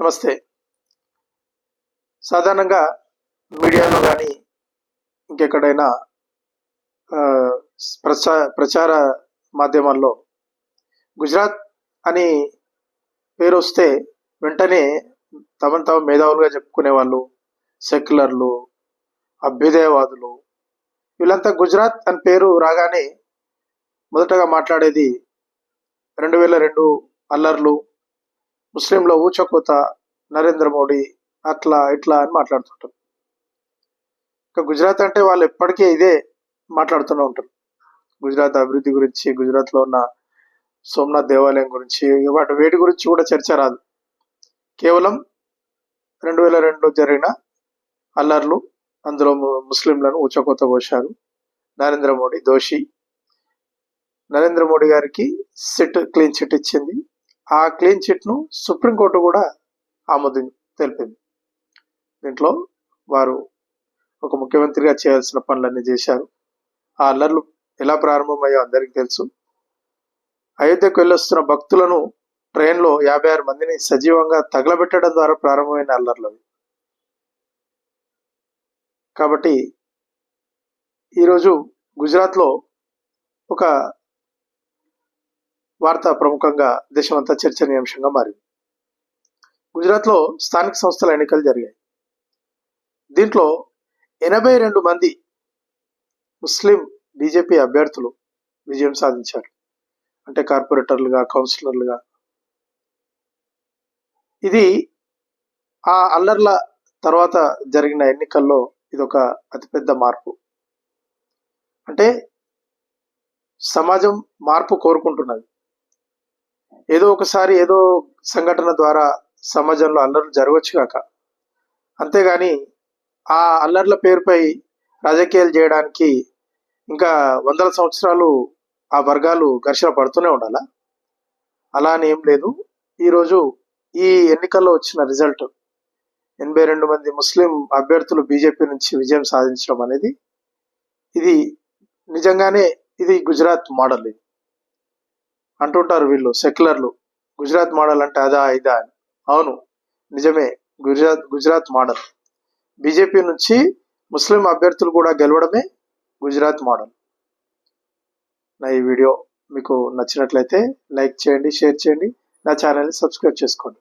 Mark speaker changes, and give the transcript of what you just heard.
Speaker 1: నమస్తే. సాధారణంగా మీడియాలో కానీ ఇంకెక్కడైనా ప్రచార ప్రచా ప్రచార మాధ్యమాల్లో గుజరాత్ అని పేరు వస్తే వెంటనే తమను తాము మేధావులుగా చెప్పుకునే వాళ్ళు సెక్యులర్లు అభ్యుదయవాదులు వీళ్ళంతా గుజరాత్ అని పేరు రాగానే మొదటగా మాట్లాడేది రెండు వేల రెండు అల్లర్లు ముస్లింల ఊచకోత నరేంద్ర మోడీ అట్లా ఇట్లా అని మాట్లాడుతుంటారు. ఇంకా గుజరాత్ అంటే వాళ్ళు ఎప్పటికీ ఇదే మాట్లాడుతూనే ఉంటారు. గుజరాత్ అభివృద్ధి గురించి గుజరాత్లో ఉన్న సోమనాథ్ దేవాలయం గురించి వాటి వేటి గురించి కూడా చర్చ రాదు. కేవలం రెండు వేల రెండులో జరిగిన అల్లర్లు అందులో ముస్లింలను ఊచకోత కోశారు నరేంద్ర మోడీ దోషి. నరేంద్ర మోడీ గారికి సిట్ క్లీన్ చిట్ ఇచ్చింది. ఆ క్లీన్ చిట్ను సుప్రీంకోర్టు కూడా ఆమోదం తెలిపింది. దీంట్లో వారు ఒక ముఖ్యమంత్రిగా చేయాల్సిన పనులన్నీ చేశారు. ఆ అల్లర్లు ఎలా ప్రారంభమయ్యో అందరికీ తెలుసు. అయోధ్యకు వెళ్ళొస్తున్న భక్తులను ట్రైన్లో యాభై ఆరు మందిని సజీవంగా తగలబెట్టడం ద్వారా ప్రారంభమైన అల్లర్లు కాబట్టి ఈరోజు గుజరాత్లో ఒక వార్త ప్రముఖంగా దేశమంతా చర్చనీయాంశంగా మారింది. గుజరాత్లో స్థానిక సంస్థల ఎన్నికలు జరిగాయి. దీంట్లో ఎనభై రెండు మంది ముస్లిం బీజేపీ అభ్యర్థులు విజయం సాధించారు. అంటే కార్పొరేటర్లుగా కౌన్సిలర్లుగా. ఇది ఆ అల్లర్ల తర్వాత జరిగిన ఎన్నికల్లో ఇది ఒక అతిపెద్ద మార్పు. అంటే సమాజం మార్పు కోరుకుంటున్నది. ఏదో ఒకసారి ఏదో సంఘటన ద్వారా సమాజంలో అల్లర్లు జరగవచ్చు కాక. అంతేగాని ఆ అల్లర్ల పేరుపై రాజకీయాలు చేయడానికి ఇంకా వందల సంవత్సరాలు ఆ వర్గాలు ఘర్షణ పడుతూనే ఉండాలా? అలా అని ఏం లేదు. ఈరోజు ఈ ఎన్నికల్లో వచ్చిన రిజల్ట్ ఎనభై రెండు మంది ముస్లిం అభ్యర్థులు బీజేపీ నుంచి విజయం సాధించడం అనేది ఇది నిజంగానే ఇది గుజరాత్ మోడల్ ఇది. అంటుంటారు వీళ్ళు సెక్యులర్లు. గుజరాత్ మోడల్ అంటే అదా ఇదా అని. అవును నిజమే. గుజరాత్ గుజరాత్ మోడల్. బీజేపీ నుంచి ముస్లిం అభ్యర్థులు కూడా గెలవడమే గుజరాత్ మోడల్. నా ఈ వీడియో మీకు నచ్చినట్లయితే లైక్ చేయండి షేర్ చేయండి. నా ఛానల్ని సబ్స్క్రైబ్ చేసుకోండి.